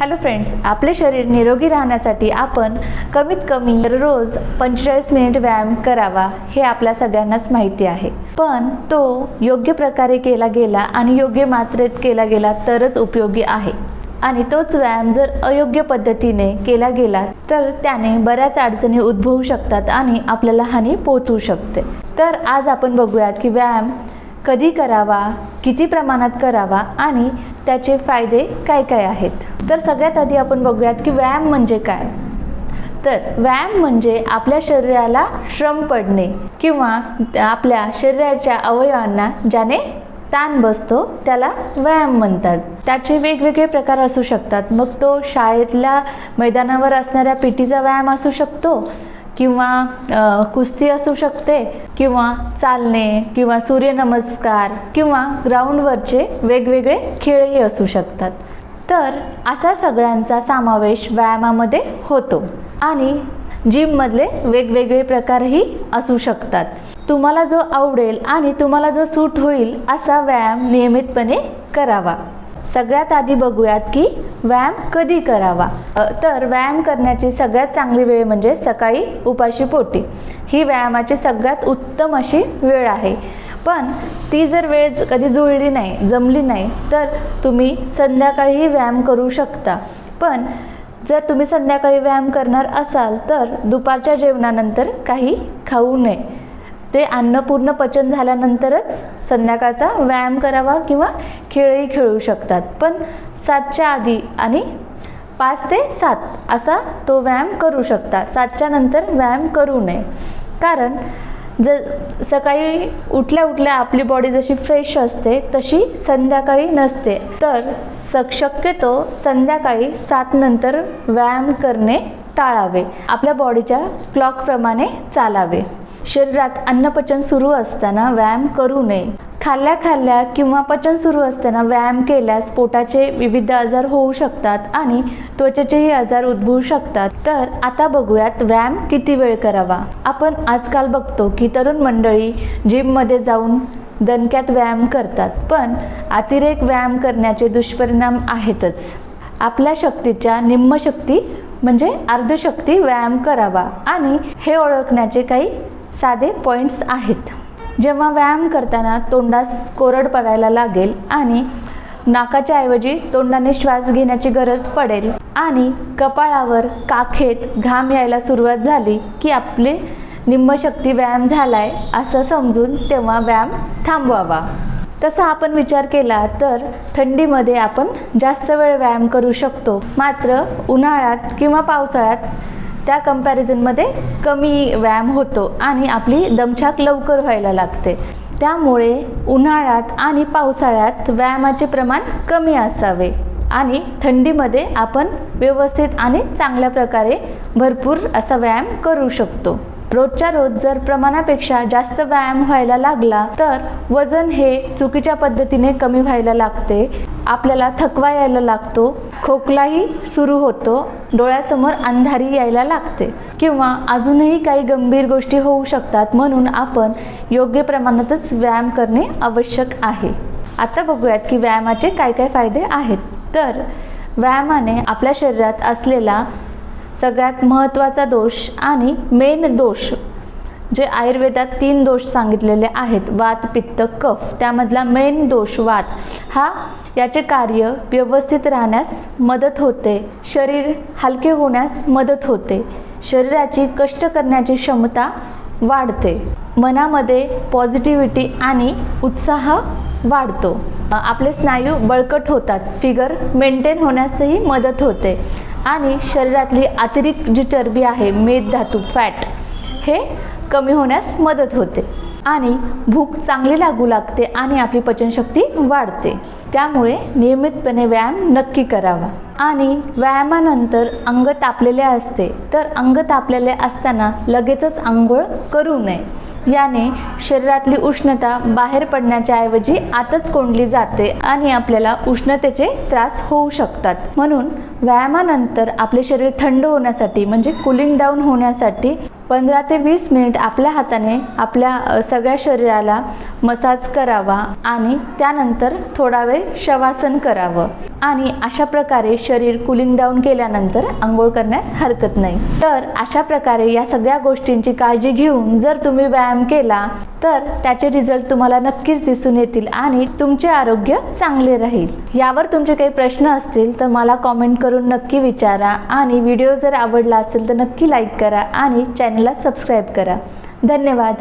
Hello friends आपले शरीर निरोगी राहण्यासाठी आपण कमीत कमी रोज पंचेचाळीस मिनिट व्यायाम करावा हे आपल्या सगळ्यांनाच माहिती आहे. पण तो योग्य प्रकारे केला गेला आणि योग्य मात्रेत केला गेला तरच उपयोगी आहे. आणि तोच व्यायाम जर अयोग्य पद्धतीने केला गेला तर त्याने बऱ्याच अडचणी उद्भवू शकतात आणि आपल्याला हानी पोहोचवू शकते. तर आज आपण बघूयात की व्यायाम कधी करावा किती प्रमाणात करावा आणि त्याचे फायदे काय काय आहेत? तर सगळ्यात आधी आपण बघूयात की व्यायाम म्हणजे काय. तर व्यायाम म्हणजे आपल्या शरीराला श्रम पडणे किंवा आपल्या शरीराच्या अवयवांना ज्याने ताण बसतो त्याला व्यायाम म्हणतात. त्याचे वेगवेगळे प्रकार असू शकतात. मग तो शाळेतल्या मैदानावर असणाऱ्या पीटीचा व्यायाम असू शकतो किंवा कुस्ती असू शकते किंवा चालणे किंवा सूर्यनमस्कार किंवा ग्राउंडवरचे वेगवेगळे खेळही असू शकतात. तर असा सगळ्यांचा समावेश व्यायामामध्ये होतो आणि जिममधले वेगवेगळे प्रकारही असू शकतात. तुम्हाला जो आवडेल आणि तुम्हाला जो सूट होईल असा व्यायाम नियमितपणे करावा. सगळ्यात आधी बघूयात की व्यायाम कधी करावा? तर व्यायाम करण्याची सगळ्यात चांगली वेळ म्हणजे सकाळी उपाशी पोटी. ही व्यायामाची सगळ्यात उत्तम अशी वेळ आहे. पण ती जर वेळ कधी जुळली नाही जमली नाही तर तुम्ही संध्याकाळीही व्यायाम करू शकता. पण जर तुम्ही संध्याकाळी व्यायाम करणार असाल तर दुपारच्या जेवणानंतर काही खाऊ नये. ते अन्न पूर्ण पचन झाल्यानंतरच संध्याकाळचा व्यायाम करावा किंवा खेळही खेळू शकतात. पण सातच्या आधी आणि पाच ते सात असा तो व्यायाम करू शकता. सातच्या नंतर व्यायाम करू नये. कारण जर सकाळी उठल्या उठल्या आपली बॉडी जशी फ्रेश असते तशी संध्याकाळी नसते. तर स शक्यतो संध्याकाळी सात नंतर व्यायाम करणे टाळावे. आपल्या बॉडीच्या क्लॉकप्रमाणे चालावे. शरीरात अन्नपचन सुरू असताना व्यायाम करू नये. खाल्ल्या खाल्ल्या किंवा पचन सुरू असताना व्यायाम केल्यास पोटाचे विविध आजार होऊ शकतात आणि त्वचेचेही आजार उद्भवू शकतात. तर आता बघूयात व्यायाम किती वेळ करावा. आपण आजकाल बघतो की तरुण मंडळी जिममध्ये जाऊन दणक्यात व्यायाम करतात पण अतिरेक व्यायाम करण्याचे दुष्परिणाम आहेतच. आपल्या शक्तीच्या निम्म शक्ती म्हणजे अर्धशक्ती व्यायाम करावा आणि हे ओळखण्याचे काही साधे पॉईंट्स आहेत. जेव्हा व्यायाम करताना तोंडास कोरड पडायला लागेल आणि नाकाच्या ऐवजी तोंडाने श्वास घेण्याची गरज पडेल आणि कपाळावर काखेत घाम यायला सुरुवात झाली की आपले निम्मशक्ती व्यायाम झालाय असं समजून तेव्हा व्यायाम थांबवावा. तसा आपण विचार केला तर थंडीमध्ये आपण जास्त वेळ व्यायाम करू शकतो. मात्र उन्हाळ्यात किंवा पावसाळ्यात त्या कम्पॅरिझनमध्ये कमी व्यायाम होतो आणि आपली दमछाक लवकर व्हायला लागते. त्यामुळे उन्हाळ्यात आणि पावसाळ्यात व्यायामाचे प्रमाण कमी असावे आणि थंडीमध्ये आपण व्यवस्थित आणि चांगल्या प्रकारे भरपूर असा व्यायाम करू शकतो. रोजच्या रोज जर प्रमाणापेक्षा जास्त व्यायाम व्हायला लागला तर वजन हे चुकीच्या पद्धतीने कमी व्हायला लागते. आपल्याला थकवा यायला लागतो खोकलाही सुरू होतो डोळ्यासमोर अंधारी यायला लागते किंवा अजूनही काही गंभीर गोष्टी होऊ शकतात म्हणून आपण योग्य प्रमाणातच व्यायाम करणे आवश्यक आहे. आता बघूयात की व्यायामाचे काय काय फायदे आहेत. तर व्यायामाने आपल्या शरीरात असलेला सगळ्यात महत्त्वाचा दोष आणि मेन दोष जे आयुर्वेदात तीन दोष सांगितलेले आहेत वात पित्त कफ. त्यामधला मेन दोष वात हा याचे कार्य व्यवस्थित राहण्यास मदत होते. शरीर हलके होण्यास मदत होते. शरीराची कष्ट करण्याची क्षमता वाढते. मनामध्ये पॉझिटिव्हिटी आणि उत्साह वाढतो. आपले स्नायू बळकट होतात. फिगर मेंटेन होण्यासही मदत होते. आणि शरीरातली अतिरिक्त जी चरबी आहे मेद धातू फॅट हे कमी होण्यास मदत होते आणि भूक चांगली लागू लागते आणि आपली पचनशक्ती वाढते. त्यामुळे नियमितपणे व्यायाम नक्की करावा. आणि व्यायामानंतर अंग तापलेले असते तर अंग तापलेले असताना लगेचच आंघोळ करू नये. याने शरीरातली उष्णता बाहेर पडण्याच्या ऐवजी आतच कोंडली जाते आणि आपल्याला उष्णतेचे त्रास होऊ शकतात. म्हणून व्यायामानंतर आपले शरीर थंड होण्यासाठी म्हणजे कुलिंग डाऊन होण्यासाठी पंधरा ते वीस मिनिट आपल्या हाताने आपल्या सगळ्या शरीराला मसाज करावा आणि त्यानंतर थोडा वेळ शवासन करावं. आणि अशा प्रकारे शरीर कुलिंग डाऊन केल्यानंतर आंघोळ करण्यास हरकत नाही. तर अशा प्रकारे या सगळ्या गोष्टींची काळजी घेऊन जर तुम्ही व्यायाम केला तर त्याचे रिझल्ट तुम्हाला नक्कीच दिसून येतील आणि तुमचे आरोग्य चांगले राहील. यावर तुमचे काही प्रश्न असतील तर मला कॉमेंट करून नक्की विचारा आणि व्हिडिओ जर आवडला असेल तर नक्की लाईक करा आणि चॅनलला सबस्क्राईब करा. धन्यवाद.